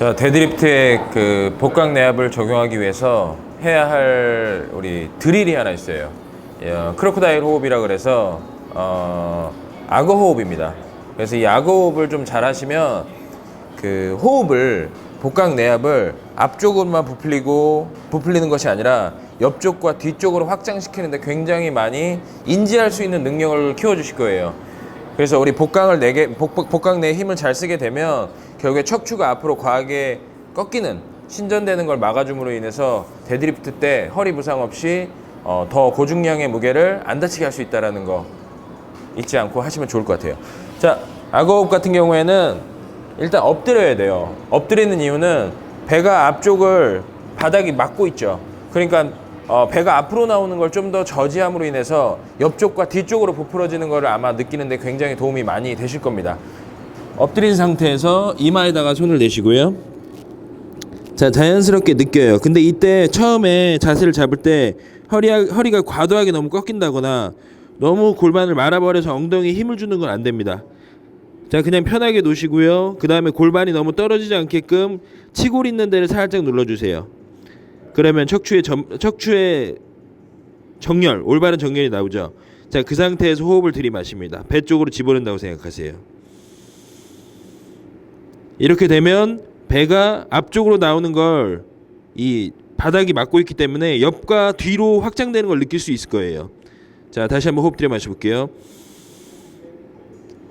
자, 데드리프트의 그 복강 내압을 적용하기 위해서 해야 할 우리 드릴이 하나 있어요. 어, 크로코다일 호흡이라 그래서 어, 악어 호흡입니다. 그래서 이 악어 호흡을 좀 잘 하시면 그 호흡을 복강 내압을 앞쪽으로만 부풀리고 부풀리는 것이 아니라 옆쪽과 뒤쪽으로 확장시키는데 굉장히 많이 인지할 수 있는 능력을 키워주실 거예요. 그래서 우리 복강을 내게 복, 복- 복강 내에 힘을 잘 쓰게 되면 결국에 척추가 앞으로 과하게 꺾이는 신전되는 걸 막아줌으로 인해서 데드리프트 때 허리 부상 없이 어, 더 고중량의 무게를 안 다치게 할 수 있다라는 거 잊지 않고 하시면 좋을 것 같아요. 자, 악어호흡 같은 경우에는 일단 엎드려야 돼요. 엎드리는 이유는 배가 앞쪽을 바닥이 막고 있죠. 그러니까 어, 배가 앞으로 나오는 걸 좀 더 저지함으로 인해서 옆쪽과 뒤쪽으로 부풀어지는 것을 아마 느끼는데 굉장히 도움이 많이 되실 겁니다. 엎드린 상태에서 이마에다가 손을 내시고요. 자, 자연스럽게 느껴요. 근데 이때 처음에 자세를 잡을 때 허리가, 허리가 과도하게 너무 꺾인다거나 너무 골반을 말아버려서 엉덩이에 힘을 주는 건 안 됩니다. 자, 그냥 편하게 놓으시고요. 그 다음에 골반이 너무 떨어지지 않게끔 치골 있는 데를 살짝 눌러주세요. 그러면 척추의 점, 척추의 정렬, 올바른 정렬이 나오죠. 자, 그 상태에서 호흡을 들이마십니다. 배 쪽으로 집어넣는다고 생각하세요. 이렇게 되면 배가 앞쪽으로 나오는 걸 이 바닥이 막고 있기 때문에 옆과 뒤로 확장되는 걸 느낄 수 있을 거예요. 자, 다시 한번 호흡 들여 마셔 볼게요.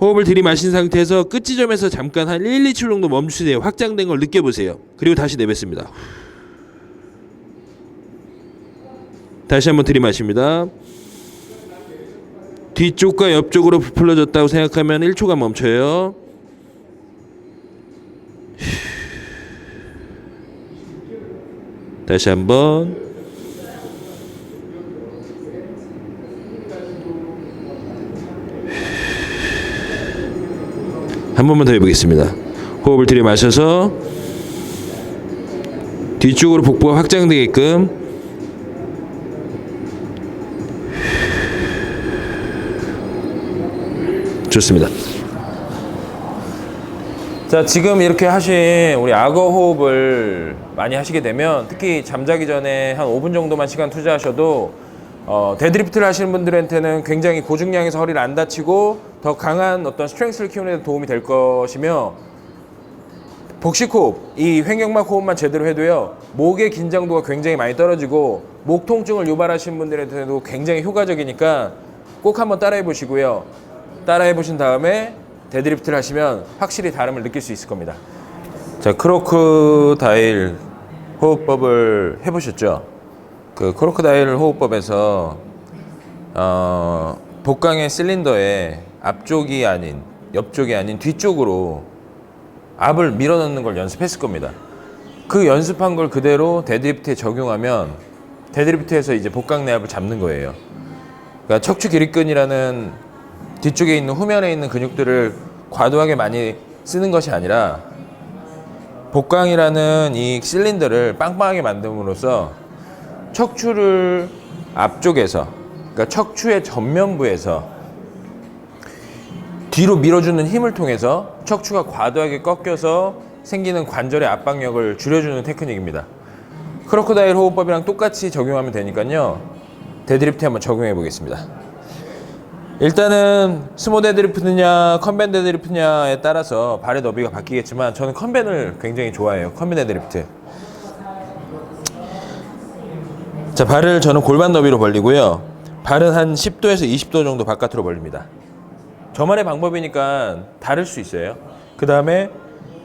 호흡을 들이마신 상태에서 끝 지점에서 잠깐 한 1, 2초 정도 멈추세요. 확장된 걸 느껴보세요. 그리고 다시 내뱉습니다. 다시 한번 들이마십니다. 뒤쪽과 옆쪽으로 부풀려졌다고 생각하면 1초간 멈춰요. 다시 한번 한 번만 더 해보겠습니다. 호흡을 들이마셔서 뒤쪽으로 복부가 확장되게끔 좋습니다. 자, 지금 이렇게 하신 우리 악어 호흡을 많이 하시게 되면 특히 잠자기 전에 한 5분 정도만 시간 투자하셔도 어, 데드리프트를 하시는 분들한테는 굉장히 고중량에서 허리를 안 다치고 더 강한 어떤 스트렝스를 키우는 데 도움이 될 것이며 복식 호흡, 이 횡격막 호흡만 제대로 해도요 목의 긴장도가 굉장히 많이 떨어지고 목 통증을 유발하시는 분들한테도 굉장히 효과적이니까 꼭 한번 따라해 보시고요. 따라해 보신 다음에 데드리프트를 하시면 확실히 다름을 느낄 수 있을 겁니다. 자, 크로크다일 호흡법을 해보셨죠? 그 크로크다일 호흡법에서 어, 복강의 실린더의 앞쪽이 아닌 옆쪽이 아닌 뒤쪽으로 압을 밀어넣는 걸 연습했을 겁니다. 그 연습한 걸 그대로 데드리프트에 적용하면 데드리프트에서 이제 복강 내압을 잡는 거예요. 그러니까 척추 기립근이라는 뒤쪽에 있는 후면에 있는 근육들을 과도하게 많이 쓰는 것이 아니라 복강이라는 이 실린더를 빵빵하게 만듦으로써 척추를 앞쪽에서 그러니까 척추의 전면부에서 뒤로 밀어주는 힘을 통해서 척추가 과도하게 꺾여서 생기는 관절의 압박력을 줄여주는 테크닉입니다. 크로코다일 호흡법이랑 똑같이 적용하면 되니까요. 데드리프트 한번 적용해 보겠습니다. 일단은 스모 데드리프트냐 컨벤 데드리프트냐에 따라서 발의 너비가 바뀌겠지만 저는 컨벤을 굉장히 좋아해요. 컨벤 데드리프트. 자 발을 저는 골반 너비로 벌리고요. 발은 한 10도에서 20도 정도 바깥으로 벌립니다. 저만의 방법이니까 다를 수 있어요. 그 다음에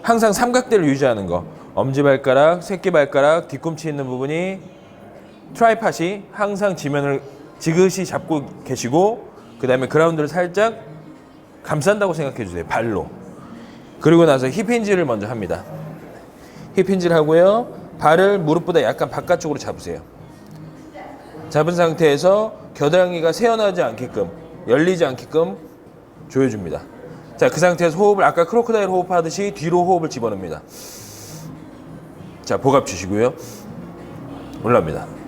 항상 삼각대를 유지하는 거. 엄지발가락, 새끼발가락, 뒤꿈치 있는 부분이 트라이팟이 항상 지면을 지그시 잡고 계시고 그 다음에 그라운드를 살짝 감싼다고 생각해 주세요. 발로. 그리고 나서 힙힌지를 먼저 합니다. 힙힌지를 하고요. 발을 무릎보다 약간 바깥쪽으로 잡으세요. 잡은 상태에서 겨드랑이가 새어나지 않게끔 열리지 않게끔 조여줍니다. 자, 그 상태에서 호흡을 아까 크로커다일 호흡하듯이 뒤로 호흡을 집어넣습니다. 자, 복압 주시고요. 올라옵니다.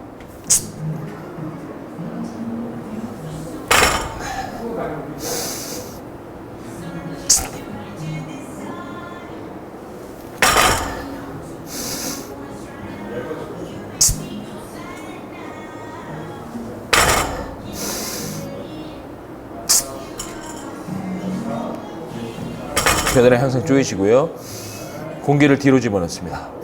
배달의 항상 조이시고요. 공기를 뒤로 집어넣습니다.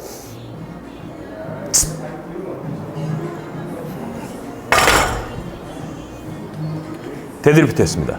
데드리프트 했습니다.